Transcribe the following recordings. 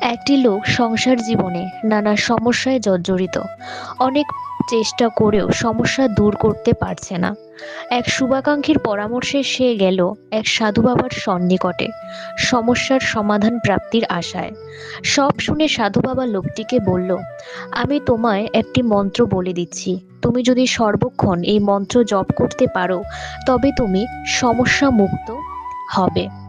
একটি লোক সংসার জীবনে নানা সমস্যায় জর্জরিত। অনেক চেষ্টা করেও সমস্যা দূর করতে পারছে না। এক শুভাকাঙ্ক্ষীর পরামর্শে সে গেল এক সাধু বাবার সন্নিকটে। সমস্যার সমাধান প্রাপ্তির আশায়। সব শুনে সাধু বাবা লোকটিকে বলল, আমি তোমায় একটি মন্ত্র বলে দিচ্ছি। তুমি যদি সর্বক্ষণ এই মন্ত্র জপ করতে পারো, তবে তুমি সমস্যা মুক্ত হবে।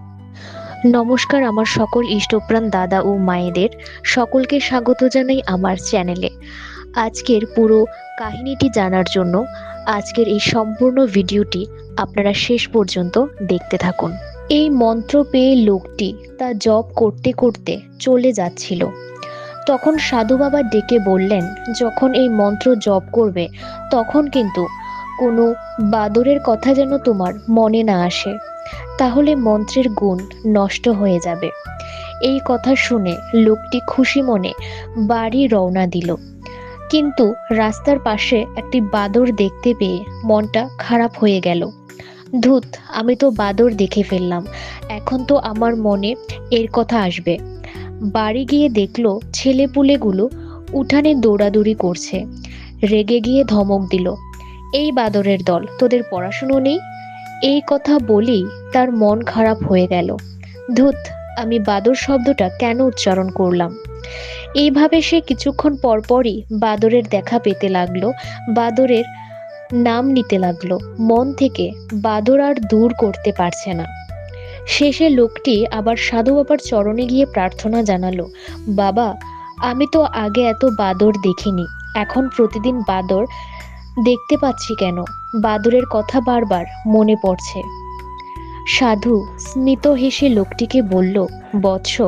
নমস্কার আমার সকল ইষ্টপ্রাণ দাদা ও মায়েদের। সকলকে স্বাগত জানাই আমার চ্যানেলে। আজকের পুরো কাহিনীটি জানার জন্য আজকের এই সম্পূর্ণ ভিডিওটি আপনারা শেষ পর্যন্ত দেখতে থাকুন। এই মন্ত্র পেয়ে লোকটি তা জপ করতে করতে চলে যাচ্ছিল। তখন সাধু বাবা ডেকে বললেন, যখন এই মন্ত্র জপ করবে, তখন কিন্তু কোনো বাদরের কথা যেন তোমার মনে না আসে। তাহলে মন্ত্রের গুণ নষ্ট হয়ে যাবে। এই কথা শুনে লোকটি খুশি মনে বাড়ি রওনা দিল। কিন্তু রাস্তার পাশে একটি বাদর দেখতে পেয়ে মনটা খারাপ হয়ে গেল। ধুত, আমি তো বাদর দেখে ফেললাম। এখন তো আমার মনে এর কথা আসবে। বাড়ি গিয়ে দেখল ছেলেপুলেগুলো উঠানে দৌড়াদৌড়ি করছে। রেগে গিয়ে ধমক দিল, এই বাদরের দল, তোদের পড়াশুনো নেই? এই কথা বলেই তার মন খারাপ হয়ে গেল। ধুত, আমি বাদর শব্দটা কেন উচ্চারণ করলাম? এইভাবে সে কিছুক্ষণ পরপরই বাদরের দেখা পেতে লাগল, বাদরের নাম নিতে লাগল। মন থেকে বাদর আর দূর করতে পারছে না। শেষে লোকটি আবার সাধু বাবার চরণে গিয়ে প্রার্থনা জানালো, বাবা, আমি তো আগে এত বাদর দেখিনি। এখন প্রতিদিন বাদর দেখতে পাচ্ছি কেন? বাদরের কথা বারবার মনে পড়ছে। সাধু স্মিত হেসে লোকটিকে বলল, বৎস,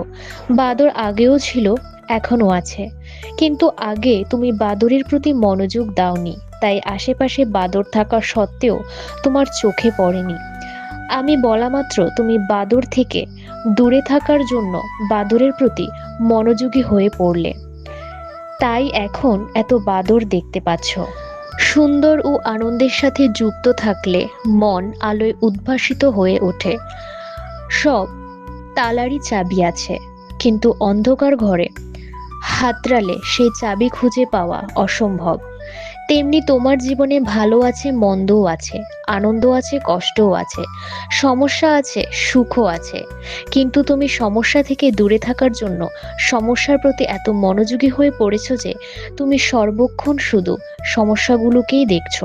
বাদর আগেও ছিল, এখনও আছে। কিন্তু আগে তুমি বাদরের প্রতি মনোযোগ দাওনি, তাই আশেপাশে বাদর থাকা সত্ত্বেও তোমার চোখে পড়েনি। আমি বলা মাত্র তুমি বাদর থেকে দূরে থাকার জন্য বাদরের প্রতি মনোযোগী হয়ে পড়লে। তাই এখন এত বাদর দেখতে পাচ্ছ। সুন্দর ও আনন্দের সাথে যুক্ত থাকলে মন আলোয় উদ্ভাসিত হয়ে ওঠে। সব তালারই চাবি আছে, কিন্তু অন্ধকার ঘরে হাতড়ালে সেই চাবি খুঁজে পাওয়া অসম্ভব। তেমনি তোমার জীবনে ভালো আছে, মন্দও আছে আনন্দ আছে, কষ্টও আছে, সমস্যা আছে, সুখও আছে। কিন্তু তুমি সমস্যা থেকে দূরে থাকার জন্য সমস্যার প্রতি এত মনোযোগী হয়ে পড়েছ যে তুমি সর্বক্ষণ শুধু সমস্যাগুলোকেই দেখছ।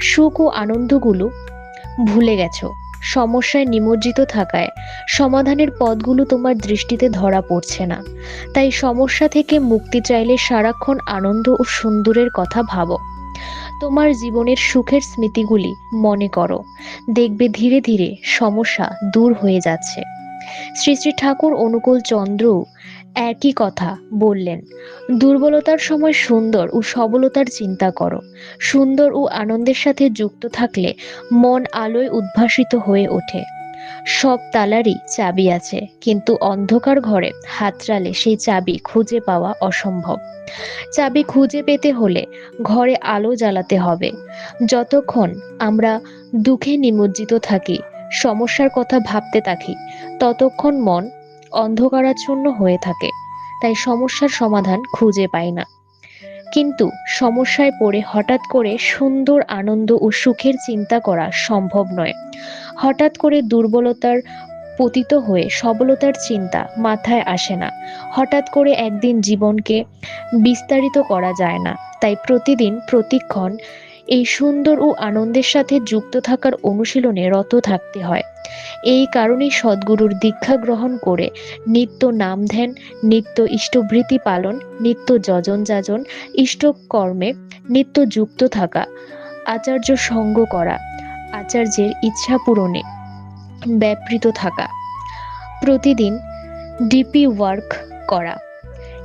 সুখ ও আনন্দগুলো ভুলে গেছো। সমস্যায় নিমজ্জিত থাকায় সমাধানের পথগুলো তোমার দৃষ্টিতে ধরা পড়ছে না। তাই সমস্যা থেকে মুক্তি চাইলে সারাক্ষণ আনন্দ ও সুন্দরের কথা ভাবো। তোমার জীবনের সুখের স্মৃতিগুলি মনে করো। দেখবে ধীরে ধীরে সমস্যা দূর হয়ে যাচ্ছে। শ্রী শ্রী ঠাকুর অনুকূল চন্দ্রও একই কথা বললেন। দুর্বলতার সময় সুন্দর ও সবলতার চিন্তা করো। সুন্দর ও আনন্দের সাথে যুক্ত থাকলে মন আলোয় উদ্ভাসিত হয়ে ওঠে। সব তালারই চাবি আছে, কিন্তু অন্ধকার ঘরে হাতড়ালে সেই চাবি খুঁজে পাওয়া অসম্ভব। চাবি খুঁজে পেতে হলে ঘরে আলো জ্বালাতে হবে। যতক্ষণ আমরা দুঃখে নিমজ্জিত থাকি, সমস্যার কথা ভাবতে থাকি, ততক্ষণ মন অন্ধকারাচ্ছন্ন হয়ে থাকে, তাই সমস্যার সমাধান খুঁজে পাই না। কিন্তু সমস্যায় পড়ে হঠাৎ করে সুন্দর আনন্দ ও সুখের চিন্তা করা সম্ভব নয়। হঠাৎ করে দুর্বলতার পতিত হয়ে সবলতার চিন্তা মাথায় আসে না। হঠাৎ করে একদিন জীবনকে বিস্তারিত করা যায় না, তাই প্রতিদিন প্রতিক্ষণ এই সুন্দর ও আনন্দের সাথে যুক্ত থাকার অনুশীলনে রত থাকতে হয়। এই কারণেই সদ্গুরুর দীক্ষা গ্রহণ করে নিত্য নাম ধ্যান, নিত্য ইষ্টভৃতি পালন, নিত্য যজন যাজন ইষ্ট কর্মে নিত্য যুক্ত থাকা, আচার্য সঙ্গ করা, আচার্যের ইচ্ছা পূরণে ব্যাপৃত থাকা, প্রতিদিন ডিপি ওয়ার্ক করা।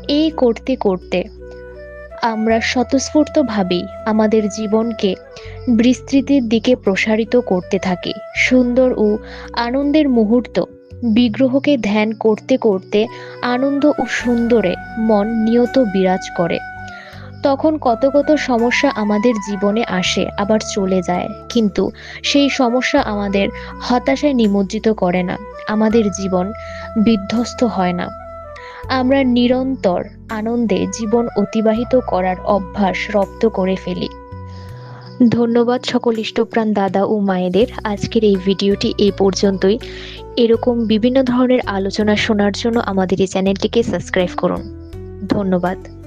এই করতে করতে আমরা স্বতঃস্ফূর্তভাবেই আমাদের জীবনকে বিস্তৃতির দিকে প্রসারিত করতে থাকি। সুন্দর ও আনন্দের মুহূর্ত বিগ্রহকে ধ্যান করতে করতে আনন্দ ও সুন্দরে মন নিয়ত বিরাজ করে। তখন কত কত সমস্যা আমাদের জীবনে আসে, আবার চলে যায়। কিন্তু সেই সমস্যা আমাদের হতাশায় নিমজ্জিত করে না। আমাদের জীবন বিধ্বস্ত হয় না। আমরা নিরন্তর আনন্দে জীবন অতিবাহিত করার অভ্যাস রপ্ত করে ফেলি। ধন্যবাদ সকল ইষ্টপ্রাণ দাদা ও মায়েদের। আজকের এই ভিডিওটি এই পর্যন্তই। এরকম বিভিন্ন ধরনের আলোচনা শোনার জন্য আমাদের এই চ্যানেলটিকে সাবস্ক্রাইব করুন। ধন্যবাদ।